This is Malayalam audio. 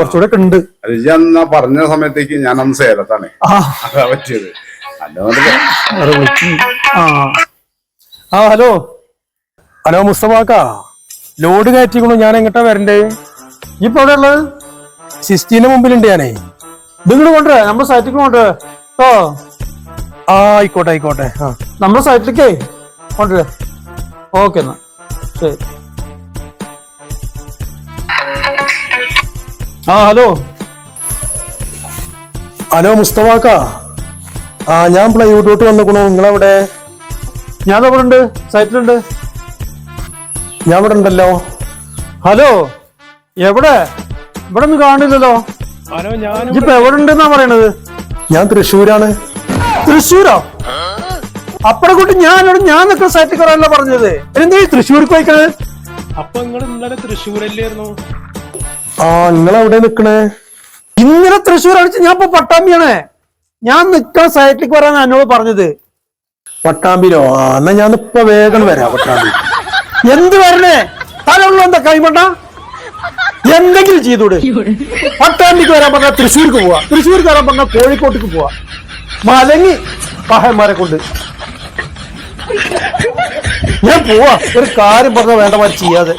കുറച്ചുകൂടെ ഒക്കെ ഉണ്ട്. അത് പറഞ്ഞ സമയത്തേക്ക് ഞാൻ അന്ന് സേലത്താണ് അതാ പറ്റിയത്. അല്ലാതെ വേറെ വിളിക്കും. ആ. ആ ഹലോ. ഹലോ മുസ്തഫാക്ക ലോഡ് കയറ്റിക്കണു? ഞാൻ എങ്ങോട്ടാ വരണ്ടേ? ഇപ്പൊ എവിടെ ഉള്ളത്? സിസ്റ്റീന്റെ മുമ്പിലുണ്ട് ഞാനേ. നിങ്ങൾ കൊണ്ടുവരാ. നമ്മുടെ സൈറ്റിൽ കൊണ്ടുവരാ. ഓ ആ ആയിക്കോട്ടെ ആയിക്കോട്ടെ. ആ. നമ്മുടെ സൈറ്റിലേക്കേ കൊണ്ടുവരാ. ഓക്കെ എന്നാ. ശരി. ആ ഹലോ. ഹലോ മുസ്തഫാക്ക. ആ ഞാൻ പ്ലൈവുഡോട്ട് വന്നിക്കണു നിങ്ങളെവിടെ ഞാൻ അവിടെ ഉണ്ട് സൈറ്റിലുണ്ട്. ഞാൻ ഇവിടെ ഉണ്ടല്ലോ ഹലോ. എവിടെ? ഇവിടെ ഒന്നും കാണില്ലല്ലോ. ഞാൻ ഇപ്പൊ എവിടെ ഉണ്ടെന്നാ പറയണത്? ഞാൻ തൃശ്ശൂരാണ്. തൃശ്ശൂരോ? അപ്പടെ കൂട്ടി ഞാനോട് ഞാൻ നിൽക്കുന്ന സൈറ്റിൽ കയറാനല്ല പറഞ്ഞത്. എന്താ ഈ തൃശ്ശൂർക്ക് പോയിക്കണത്? അപ്പൊ നിങ്ങൾ ഇന്നലെ തൃശ്ശൂരല്ലായിരുന്നു ആ നിങ്ങൾ എവിടെ നിക്കണേ? ഇന്നലെ തൃശ്ശൂർ അടിച്ച് ഞാൻ ഇപ്പൊ പട്ടാമ്പിയാണേ. ഞാൻ നിക്കാൻ സൈറ്റിലേക്ക് വരാൻ എന്നോട് പറഞ്ഞത്. പട്ടാമ്പിലോ ആ എന്നാ ഞാൻ ഇപ്പൊ വേഗം വരാം പട്ടാമ്പി എന്ത് വരണേ? തലുള്ള എന്താ കൈമണ്ട? എന്തെങ്കിലും ചെയ്തൂടെ? പട്ടാമ്പിക്ക് വരാൻ പറഞ്ഞാൽ തൃശ്ശൂർക്ക് പോവാ. തൃശ്ശൂർക്ക് വരാൻ പറഞ്ഞാൽ കോഴിക്കോട്ടേക്ക് പോവാ. മലങ്ങി പഹന്മാരെ കൊണ്ട്. ഞാൻ പോവാ. ഒരു കാര്യം പറഞ്ഞാൽ വേണ്ട മാതിരി ചെയ്യാതെ.